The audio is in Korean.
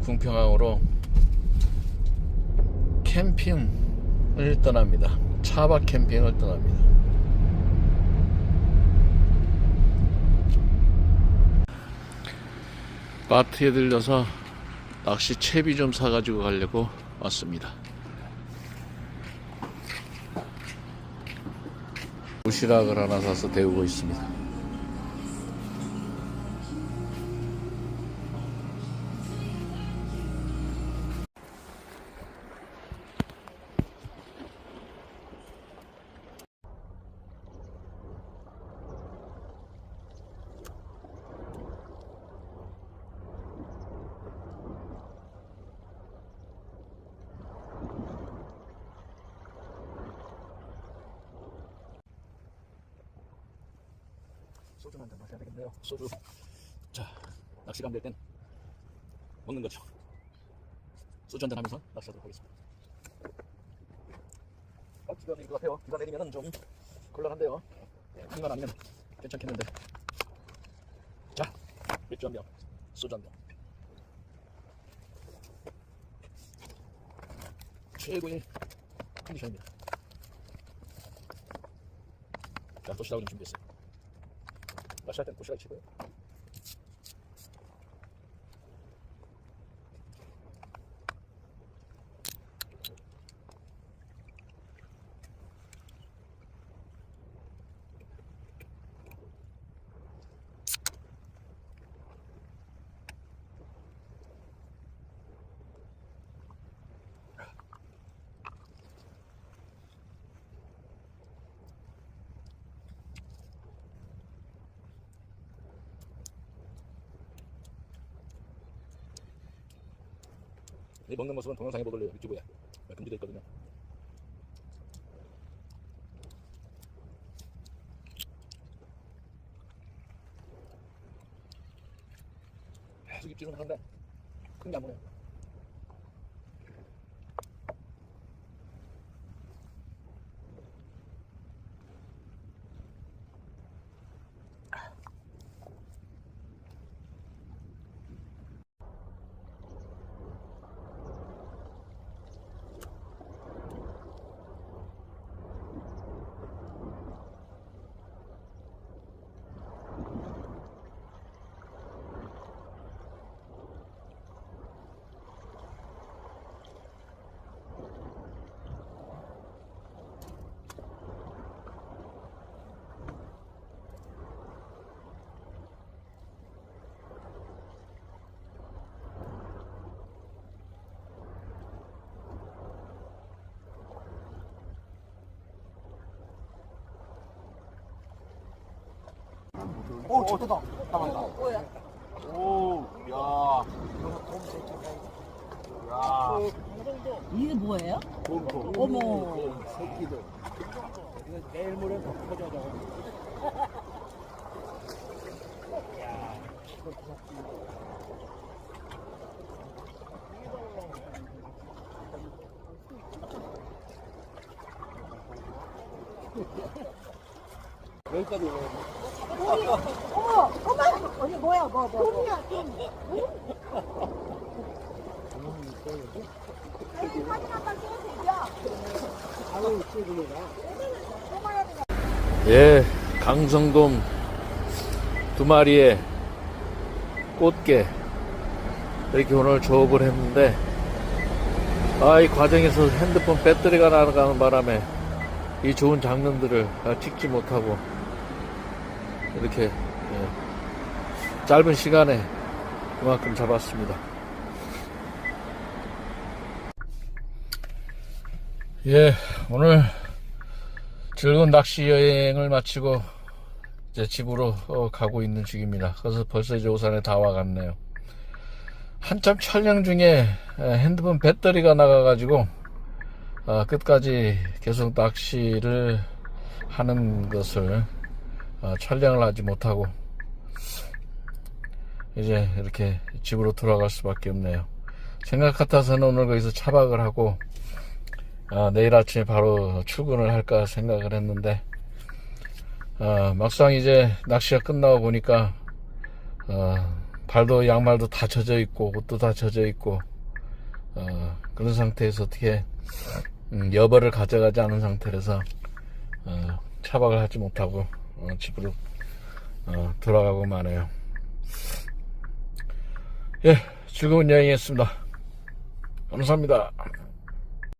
궁평항으로 캠핑을 떠납니다. 차박 캠핑을 떠납니다. 마트에 들려서 낚시 채비 좀 사가지고 가려고 왔습니다. 도시락을 하나 사서 데우고 있습니다. 소주 한잔 마셔야 되겠네요. 소주. 자, 낚시 가면 될땐 먹는 거죠. 소주 한잔 하면서 낚시하도록 하겠습니다. 아, 비가 내릴 것 같아요. 비가 내리면 좀 곤란한데요. 비만 아니면 괜찮겠는데. 자, 맥주 한 병, 소주 한 병. 최고의 컨디션입니다. 자, 도시락을 좀 준비했어요. 마셔야 땐 도시락 치 먹는 모습은 동영상에 못 올려요 유튜브에 금지되어 있거든요. 계속 입질은 하는데 큰게 안 보네요. 오, 좋다. 가만있다. 뭐야? 오, 야. 야. 이게 뭐예요? 곰통. 어머. 새끼들. 이거 내일 모레 더 커져져. 여기까지 올라오네. 어머, 어머, 언니 뭐야, 뭐, 뭐, 뭐. 아유, 최고이다. 예, 강성돔 두 마리의 꽃게 이렇게 오늘 조업을 했는데 아, 이 과정에서 핸드폰 배터리가 나가는 바람에 이 좋은 장면들을 아, 찍지 못하고 이렇게 예, 짧은 시간에 그만큼 잡았습니다. 예, 오늘 즐거운 낚시 여행을 마치고 이제 집으로 어, 가고 있는 중입니다. 그래서 벌써 이제 오산에 다 와갔네요. 한참 촬영 중에 에, 핸드폰 배터리가 나가가지고 어, 끝까지 계속 낚시를 하는 것을 어, 촬영을 하지 못하고 이제 이렇게 집으로 돌아갈 수밖에 없네요. 생각 같아서는 오늘 거기서 차박을 하고 아, 내일 아침에 바로 출근을 할까 생각을 했는데 아, 막상 이제 낚시가 끝나고 보니까 어, 발도 양말도 다 젖어 있고 옷도 다 젖어 있고 어, 그런 상태에서 어떻게 음, 여벌을 가져가지 않은 상태라서 어, 차박을 하지 못하고 어, 집으로 어, 돌아가고 마네요. 예, 즐거운 여행이었습니다. 감사합니다.